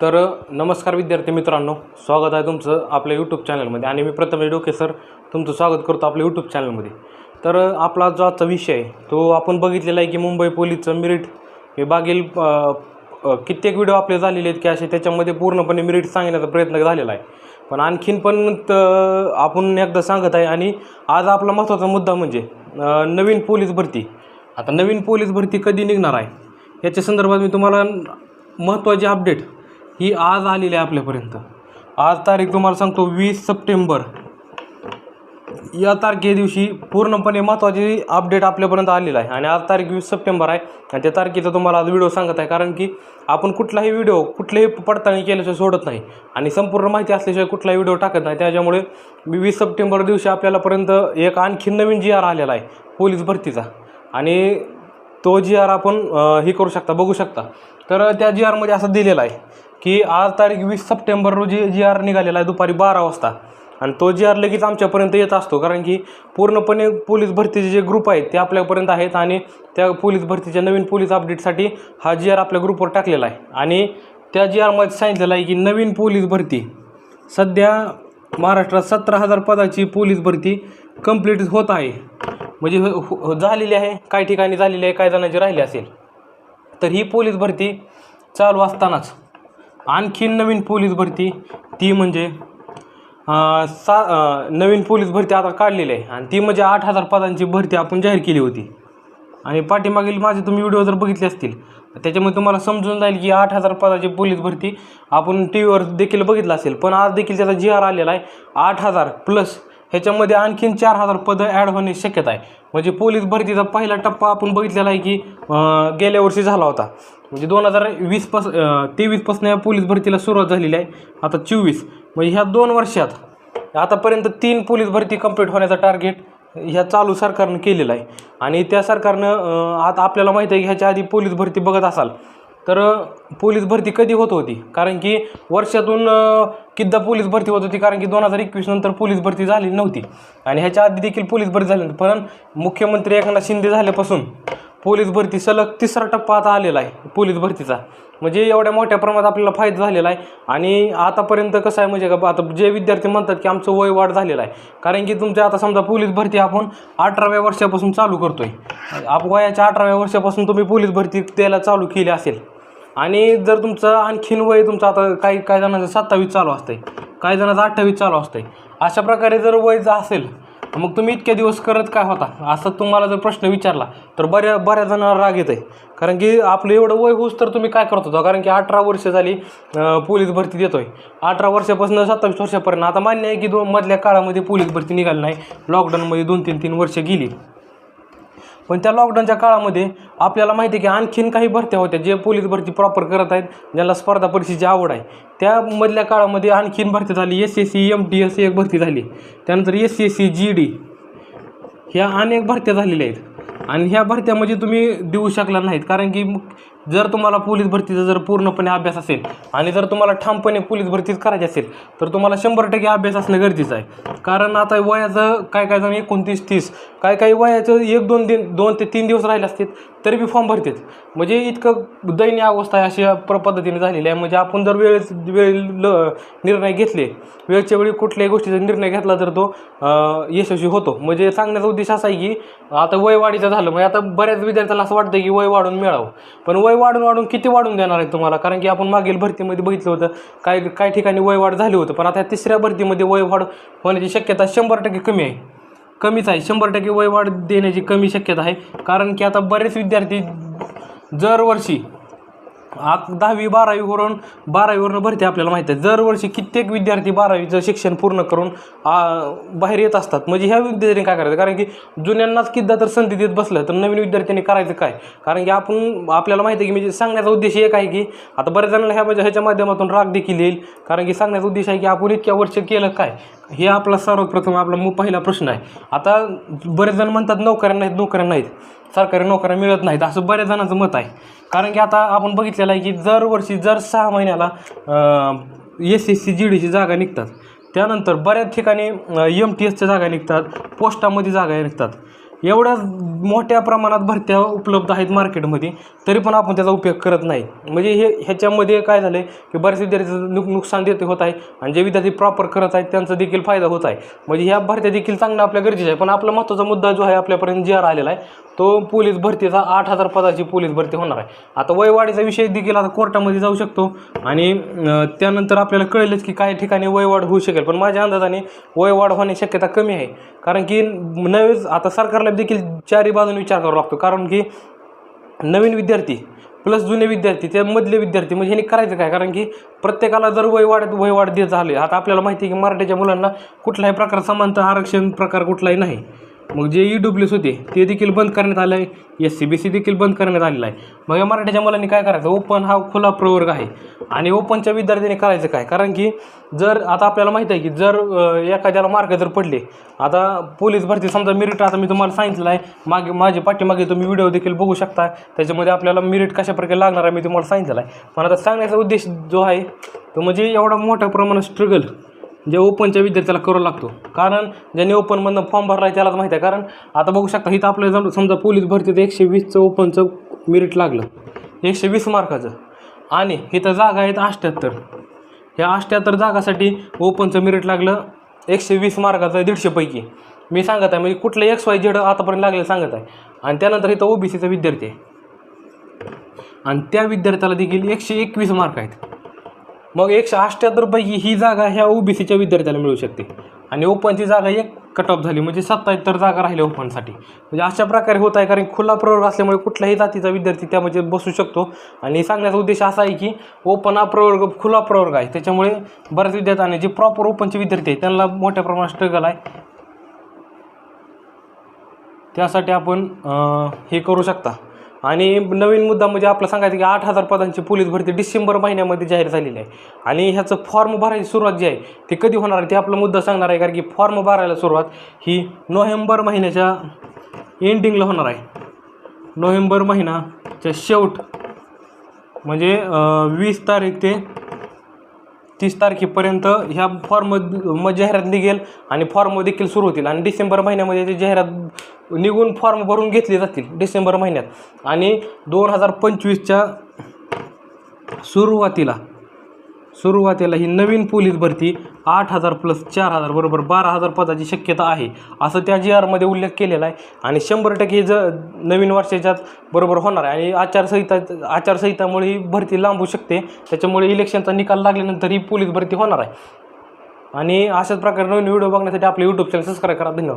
तर नमस्कार विद्यार्थी मित्रांनो. स्वागत आहे तुमचं आपल्या यूट्यूब चॅनलमध्ये आणि मी प्रथमेश डोके सर तुमचं स्वागत करतो आपल्या यूट्यूब चॅनलमध्ये तर आपला जो आजचा विषय आहे तो आपण बघितलेला आहे की मुंबई पोलीसचं मिरिट हे कित्येक व्हिडिओ आपले झालेले आहेत की असे त्याच्यामध्ये पूर्णपणे मिरिट सांगण्याचा प्रयत्न झालेला आहे. पण आणखीन पण आपण एकदा सांगत आहे. आणि आज आपला महत्त्वाचा मुद्दा म्हणजे नवीन पोलीस भरती. आता नवीन पोलीस भरती कधी निघणार आहे? याच्या संदर्भात मी तुम्हाला महत्त्वाची अपडेट ही आज आलेली आहे आपल्यापर्यंत. आज तारीख तुम्हाला सांगतो वीस सप्टेंबर. या तारखे दिवशी पूर्णपणे महत्त्वाची अपडेट आपल्यापर्यंत आलेला आहे. आणि आज तारीख वीस सप्टेंबर आहे. आणि त्या तारखेचा तुम्हाला आज व्हिडिओ सांगत आहे. कारण की आपण कुठलाही व्हिडिओ कुठल्याही पडताळणी केल्याशिवाय सोडत नाही. आणि संपूर्ण माहिती असल्याशिवाय कुठलाही व्हिडिओ टाकत नाही. त्याच्यामुळे वीस सप्टेंबर दिवशी आपल्यालापर्यंत एक आणखी नवीन जी आर आलेला आहे. पोलीस भरतीचा. आणि तो जी आर आपण हे करू शकता बघू शकता. तर त्या जी आरमध्ये असं दिलेलं आहे की आज तारीख वीस सप्टेंबर रोजी जी आर निघालेला आहे दुपारी बारा वाजता. आणि तो जी आर लगेच आमच्यापर्यंत येत असतो कारण की पूर्णपणे पोलीस भरतीचे जे ग्रुप आहेत ते आपल्यापर्यंत आहेत आणि त्या पोलीस भरतीच्या नवीन पोलीस अपडेटसाठी हा जी आर आपल्या ग्रुपवर टाकलेला आहे. आणि त्या जी आरमध्ये सांगितलेलं आहे की नवीन पोलीस भरती. सध्या महाराष्ट्रात सतरा हजार पदाची पोलीस भरती कंप्लीट होत आहे. म्हणजे हो- झालेली आहे काही ठिकाणी झालेली आहे काही जणांची राहिली असेल. तर ही पोलीस भरती चालू असतानाच. आणखीन नवीन पोलीस भरती ती म्हणजे सा नवीन पोलीस भरती आता काढलेली आहे. आणि ती म्हणजे आठ हजार पदांची भरती आपण जाहीर केली होती. आणि पाठीमागील माझे तुम्ही व्हिडिओ जर बघितले असतील त्याच्यामुळे तुम्हाला समजून जाईल की आठ हजार पदाची पोलीस भरती आपण टी व्हीवर देखील बघितलं असेल. पण आज देखील त्याचा जी आर आलेला आहे आठ हजार प्लस ह्याच्यामध्ये आणखीन चार हजार पदं ॲड होण्याची शक्यता आहे. म्हणजे पोलीस भरतीचा पहिला टप्पा आपण बघितलेला आहे की गेल्या वर्षी झाला होता. म्हणजे दोन हजार वीस पास तेवीसपासून या पोलीस भरतीला सुरुवात झालेली आहे. आता चोवीस. म्हणजे ह्या दोन वर्षात आतापर्यंत तीन पोलीस भरती कंप्लीट होण्याचा टार्गेट ह्या चालू सरकारनं केलेलं आहे. आणि त्या सरकारनं आता आपल्याला माहिती आहे की ह्याच्या आधी पोलीस भरती बघत असाल. तर पोलीस भरती कधी होत होती? कारण की वर्षातून किद्दा पोलीस भरती होत होती? कारण की दोन हजार एकवीस नंतर पोलीस भरती झाली नव्हती. आणि ह्याच्या आधी देखील पोलीस भरती झाली नव्हती. पण मुख्यमंत्री एकनाथ शिंदे झाल्यापासून पोलीस भरती सलग तिसरा टप्पा आता आलेला आहे पोलीस भरतीचा. म्हणजे एवढ्या मोठ्या प्रमाणात आपल्याला फायदा झालेला आहे. आणि आतापर्यंत कसं आहे म्हणजे का आता जे विद्यार्थी म्हणतात की आमचं वय वाढ झालेलं आहे. कारण की तुमच्या आता समजा पोलीस भरती आपण अठराव्या वर्षापासून चालू करतोय. आप वयाच्या अठराव्या वर्षापासून तुम्ही पोलीस भरती द्यायला चालू केली असेल. आणि जर तुमचं आणखीन वय तुमचं आता काही काही जणांचं सत्तावीस चालू असतंय. काही जणांचं अठ्ठावीस चालू असतंय. अशा प्रकारे जर वय जर असेल मग तुम्ही इतक्या दिवस करत काय होता? असं तुम्हाला जर प्रश्न विचारला तर बऱ्या बऱ्याच जणांना राग येत आहे कारण की आपलं एवढं वय होऊस तर तुम्ही काय करत होता? कारण की अठरा वर्ष झाली पोलीस भरती देतोय. अठरा वर्षापासून सत्तावीस वर्षापर्यंत आता मान्य आहे की दोन मधल्या काळामध्ये पोलीस भरती निघाली नाही. लॉकडाऊनमध्ये दोन तीन तीन वर्ष गेली. पण त्या लॉकडाऊनच्या काळामध्ये आपल्याला माहिती आहे की आणखीन काही भरत्या होत्या जे पोलीस भरती प्रॉपर करत आहेत ज्यांना स्पर्धा परीक्षेची आवड आहे. त्यामधल्या काळामध्ये आणखीन भरती झाली S S C M T S एक भरती झाली. त्यानंतर S C S C G D ह्या अनेक भरत्या झालेल्या आहेत. आणि ह्या भरत्या म्हणजे तुम्ही देऊ शकला नाहीत कारण की जर तुम्हाला पोलीस भरतीचा जर पूर्णपणे अभ्यास असेल आणि जर तुम्हाला ठामपणे पोलीस भरतीच करायची असेल तर तुम्हाला शंभर टक्के अभ्यास असणं गरजेचं आहे. कारण आता वयाचं काय काय जण एकोणतीस तीस काय काही वयाचं एक दोन दिन दोन ते तीन दिवस राहिले असतील तरी बी फॉर्म भरतेच म्हणजे इतकं दयनीय अवस्था आहे अशा प्र पद्धतीने झालेली आहे. म्हणजे आपण जर वेळेस वेळ ल निर्णय घेतले वेळच्या वेळी कुठल्याही गोष्टीचा निर्णय घेतला तर तो यशस्वी होतो. म्हणजे सांगण्याचा उद्देश असा आहे की आता वय वाढीचं झालं. म्हणजे आता बऱ्याच विद्यार्थ्याला असं वाटतं की वय वाढून मिळावं. पण वय वाढून वाढून किती वाढून देणार आहे तुम्हाला? कारण की आपण मागील भरतीमध्ये बघितलं होतं काही काही ठिकाणी वय वाढ झाली होतं पण आता तिसऱ्या भरतीमध्ये वय वाढ होण्याची शक्यता शंभर टक्के कमी आहे. कमीच आहे. शंभर टक्के वय वाढ देण्याची कमी शक्यता आहे. कारण की आता बरेच विद्यार्थी दरवर्षी आत दहावी बारावीवरून बारावीवरून भरती आपल्याला माहिती आहे दरवर्षी कित्येक विद्यार्थी बारावीचं शिक्षण पूर्ण करून बाहेर येत असतात. म्हणजे ह्या विद्यार्थ्यांनी काय करायचं? कारण की जुन्यांनाच किद्दा तर संधी देत बसलं तर नवीन विद्यार्थ्यांनी करायचं काय? कारण की आपण आपल्याला माहिती आहे की म्हणजे सांगण्याचा उद्देश एक आहे की आता बऱ्याच जणांना ह्या म्हणजे ह्याच्या माध्यमातून राग देखील येईल. कारण की सांगण्याचा उद्देश आहे की आपण इतक्या वर्ष केलं काय? हे आपला सर्वप्रथम आपला पहिला प्रश्न आहे. आता बरेच जण म्हणतात नोकऱ्या नाहीत नोकऱ्या नाहीत. सरकारी नोकऱ्या मिळत नाहीत असं बऱ्याच जणांचं मत आहे. कारण की आता आपण बघितलेलं आहे की दरवर्षी जर सहा महिन्याला एस एस सी जी डीची जागा निघतात त्यानंतर बऱ्याच ठिकाणी एम टी एसच्या जागा निघतात पोस्टामध्ये जागा निघतात. एवढ्या मोठ्या प्रमाणात भरत्या उपलब्ध आहेत मार्केटमध्ये तरी पण आपण त्याचा उपयोग करत नाही. म्हणजे हे ह्याच्यामध्ये काय झालं आहे की बऱ्याच विद्यार्थ्यांचं नुक नुकसान देते होत आहे आणि जे विद्यार्थी प्रॉपर करत आहेत त्यांचा देखील फायदा होत आहे. म्हणजे ह्या भरत्या देखील चांगल्या आपल्या गरजेच्या आहे पण आपला महत्त्वाचा मुद्दा जो आहे आपल्यापर्यंत जी आर आलेला आहे तो पोलीस भरतीचा आठ हजार पदाची पोलीस भरती होणार आहे. आता वयवाढीचा विषय देखील आता कोर्टामध्ये जाऊ शकतो. आणि त्यानंतर आपल्याला कळेलच की काही ठिकाणी वयवाढ होऊ शकेल. पण माझ्या अंदाजाने वयवाढ होण्याची शक्यता कमी आहे. कारण की नवेच आता सरकारला देखील चारी बाजूने विचार करावा लागतो. कारण की नवीन विद्यार्थी प्लस जुने विद्यार्थी त्यामधले विद्यार्थी म्हणजे ह्यांनी करायचं काय? कारण की प्रत्येकाला जर वय वाढत वय वाढ देत झाले आता आपल्याला माहिती आहे की मराठीच्या मुलांना कुठल्याही प्रकार समानता आरक्षण प्रकार कुठलाही नाही. मग जे ई डब्ल्यूस होते ते देखील बंद करण्यात आलं आहे एस सी बी सी देखील बंद करण्यात आलेलं आहे. मग या मराठीच्या मुलांनी काय करायचं? ओपन हा खुला प्रवर्ग आहे. आणि ओपनच्या विद्यार्थ्यांनी करायचं काय? कारण की जर आता आपल्याला माहीत आहे की जर एखाद्याला मार्क जर पडले आता पोलीस भरती समजा मेरिट आता मी तुम्हाला सांगितलं आहे. मागे माझे पाठीमागे तुम्ही व्हिडिओ देखील बघू शकता. त्याच्यामध्ये आपल्याला मेरिट कशाप्रकारे लागणार आहे मी तुम्हाला सांगितलं आहे. पण आता सांगण्याचा उद्देश जो आहे तो म्हणजे एवढा मोठ्या प्रमाणात स्ट्रगल जे ओपनच्या विद्यार्थ्याला करावं लागतो. कारण ज्यांनी ओपनमधनं फॉर्म भरला आहे त्यालाच माहिती आहे. कारण आता बघू शकता इथं आपल्याला जर समजा पोलीस भरतीत एकशे वीसचं ओपनचं मेरिट लागलं. एकशे वीस मार्काचं. आणि इथं जागा आहेत अष्ट्याहत्तर ह्या अष्ट्याहत्तर जागासाठी ओपनचं मेरिट लागलं एकशे वीस मार्काचं दीडशेपैकी मी सांगत आहे म्हणजे कुठलं एक्स वाय झेड आतापर्यंत लागलेलं सांगत आहे. आणि त्यानंतर इथं ओबीसीचा विद्यार्थी आहे. आणि त्या विद्यार्थ्याला देखील एकशे एकवीस मार्क आहेत. मग एकशे अठ्ठ्याहत्तरपैकी ही जागा ह्या ओबीसीच्या विद्यार्थ्याला मिळू शकते. आणि ओपनची जागा एक कट ऑफ झाली म्हणजे सत्ताहत्तर जागा राहिल्या ओपनसाठी म्हणजे अशा प्रकारे होत आहे कारण खुला प्रवर्ग असल्यामुळे कुठल्याही जातीचा विद्यार्थी त्यामध्ये बसू शकतो. आणि सांगण्याचा उद्देश असा आहे की ओपन हा प्रवर्ग खुला प्रवर्ग आहे. त्याच्यामुळे बऱ्याच विद्यार्थ्यांनी जे प्रॉपर ओपनचे विद्यार्थी आहेत त्यांना मोठ्या प्रमाणात स्ट्रगल आहे. त्यासाठी आपण हे करू शकता. आणि नवीन मुद्दा म्हणजे आपलं सांगायचं की आठ हजार पदांची पोलीस भरती डिसेंबर महिन्यामध्ये जाहीर झालेली आहे. आणि ह्याचं फॉर्म भरायची सुरुवात जी आहे ती कधी होणार आहे ते आपला मुद्दा सांगणार आहे कारण की फॉर्म भरायला सुरुवात ही नोव्हेंबर महिन्याच्या एंडिंगला होणार आहे. नोव्हेंबर महिनाच्या शेवट म्हणजे वीस तारीख ते तीस तारखेपर्यंत ह्या फॉर्म मग जाहिरात निघेल आणि फॉर्म देखील सुरू होतील. आणि डिसेंबर महिन्यामध्ये ते जाहिरात निघून फॉर्म भरून घेतले जातील डिसेंबर महिन्यात. आणि दोन हजार पंचवीसच्या सुरुवातीला सुरुवातीला ही नवीन पोलीस भरती आठ हजार प्लस चार हजार बरोबर बारा हजार पदाची शक्यता आहे असं त्या जी आरमध्ये उल्लेख केलेला आहे. आणि शंभर टक्के ज नवीन वर्षाच्यात बरोबर होणार आहे. आणि आचारसंहिता आचारसंहितामुळे ही भरती लांबू शकते. त्याच्यामुळे इलेक्शनचा निकाल लागल्यानंतर ही पोलीस भरती होणार आहे. आणि अशाच प्रकारे नवीन व्हिडिओ बघण्यासाठी आपले यूट्यूब चॅनल सबस्क्राईब करा. धन्यवाद.